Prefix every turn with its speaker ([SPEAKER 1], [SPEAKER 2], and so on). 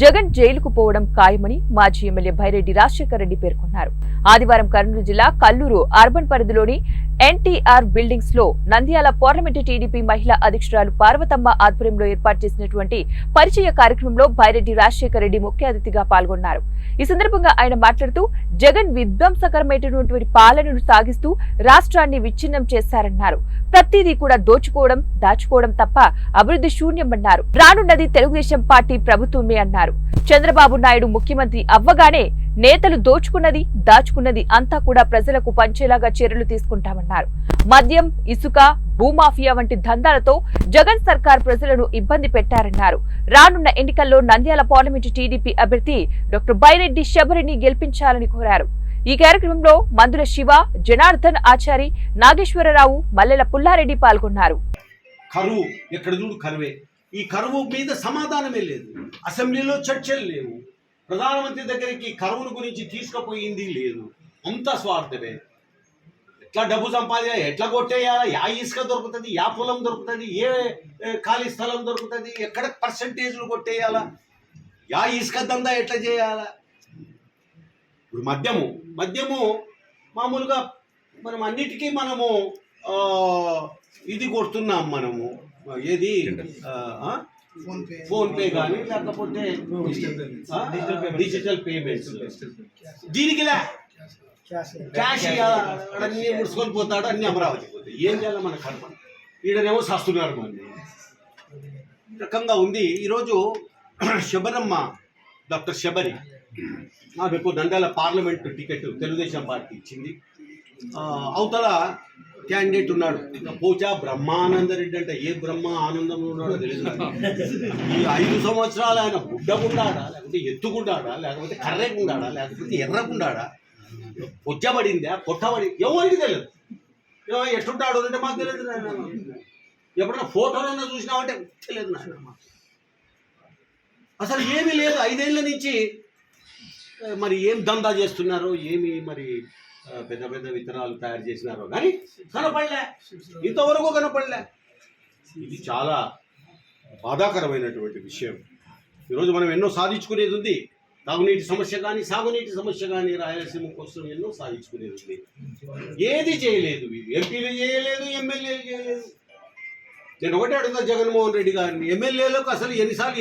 [SPEAKER 1] జగన్ జైలుకు పోవడం ఖాయమని మాజీ ఎమ్మెల్యే భైరెడ్డి రాజశేఖర రెడ్డి పేర్కొన్నారు. ఆదివారం కర్నూలు జిల్లా కల్లూరు అర్బన్ పరిధిలోని ఎన్టీఆర్ బిల్డింగ్స్లో నంద్యాల పార్లమెంటు టీడీపీ మహిళా అధ్యక్షురాలు పార్వతమ్మ ఆధ్వర్యంలో ఏర్పాటు చేసినటువంటి పరిచయ కార్యక్రమంలో భైరెడ్డి రాజశేఖర రెడ్డి ముఖ్య అతిథిగా పాల్గొన్నారు. ఈ సందర్భంగా ఆయన మాట్లాడుతూ జగన్ విధ్వంసకరమైనటువంటి పాలనను సాగిస్తూ రాష్ట్రాన్ని విచ్ఛిన్నం చేశారన్నారు. ప్రతిదీ కూడా దోచుకోవడం దాచుకోవడం తప్ప అభివృద్ధి శూన్యమన్నారు. రానున్నది తెలుగుదేశం పార్టీ ప్రభుత్వమే అన్నారు. చంద్రబాబు నాయుడు ముఖ్యమంత్రి అవ్వగానే నేతలు దోచుకున్నది దాచుకున్నది అంతా కూడా ప్రజలకు పంచేలాగా చర్యలు తీసుకుంటామన్నారు. మద్యం ఇసుక భూమాఫియా వంటి దందాలతో జగన్ సర్కార్ ప్రజలను ఇబ్బంది పెట్టారన్నారు. రానున్న ఎన్నికల్లో నంద్యాల పార్లమెంటు టీడీపీ అభ్యర్థి డాక్టర్ బైరెడ్డి శబరిని గెలిపించాలని కోరారు. ఈ కార్యక్రమంలో మందుల శివ జనార్దన్ ఆచారి నాగేశ్వరరావు మల్లెల పుల్లారెడ్డి పాల్గొన్నారు.
[SPEAKER 2] కరువు ఎక్కడ చూడు కరువే. ఈ కరువు మీద సమాధానమే లేదు. అసెంబ్లీలో చర్చలు లేవు. ప్రధానమంత్రి దగ్గరికి కరువును గురించి తీసుకుపోయింది లేదు. అంత స్వార్థమే. ఎట్లా డబ్బు సంపాదించాలి? ఎట్లా కొట్టేయాలా? యా ఇసుక దొరుకుతుంది యా పొలం దొరుకుతుంది ఏ ఖాళీ స్థలం దొరుకుతుంది ఎక్కడ పర్సంటేజ్లు కొట్టేయాలా? యా ఇసుక దందా ఎట్లా చేయాలా? ఇప్పుడు మద్యము. మద్యము మామూలుగా మనం అన్నిటికీ మనము ఇది కొడుతున్నాం మనము. ఏది? ఆ, ఫోన్ పే కానీ లేకపోతే డిజిటల్ పేమెంట్స్ దీనికి లే. క్యాష్ అన్ని ముడుచుకొని పోతాడు అన్ని అమరావతి పోతాయి. ఏం చేయాలి మన కర్మ? ఈడనేమో సస్తున్నారు మంది ఈ రకంగా ఉంది. ఈరోజు శబరమ్మ డాక్టర్ శబరి ఆమెకు Nandyal parliament ticket Telugu Desam party ఇచ్చింది. అవతల క్యాండిడేట్ ఉన్నాడు. పూజా బ్రహ్మానంద రెడ్డి అంటే ఏ బ్రహ్మ ఆనందంలో ఉన్నాడో తెలియదు ఈ ఐదు సంవత్సరాలు ఆయన గుడ్డకుండాడా లేకపోతే ఎత్తుకుండాడా? లేకపోతే కర్రెకుండాడా లేకపోతే ఎర్రకుండాడా పొచ్చబడిందా? కొట్టబడి? ఎవరికి తెలియదు. ఎట్టుంటాడు అంటే మాకు తెలియదు నాయన. ఎప్పుడైనా ఫోటోలన్నా చూసినామంటే తెలియదు నాయన అసలు ఏమీ లేదు. ఐదేళ్ళ నుంచి మరి ఏం దందా చేస్తున్నారో ఏమి మరి పెద్ద పెద్ద విత్తనాలు తయారు చేసినారో కానీ కనపడలే. ఇంతవరకు కనపడలే. ఇది చాలా బాధాకరమైనటువంటి విషయం. ఈరోజు మనం ఎన్నో సాధించుకునేది ఉంది. తాగునీటి సమస్య కానీ సాగునీటి సమస్య కానీ రాయలసీమ కోసం ఎన్నో సాధించుకునేది ఉంది. ఏది చేయలేదు. ఎంపీలు చేయలేదు ఎమ్మెల్యేలు చేయలేదు. నేను ఒకటే అడుగుతా జగన్మోహన్ రెడ్డి గారిని. ఎమ్మెల్యేలకు అసలు ఎన్నిసార్లు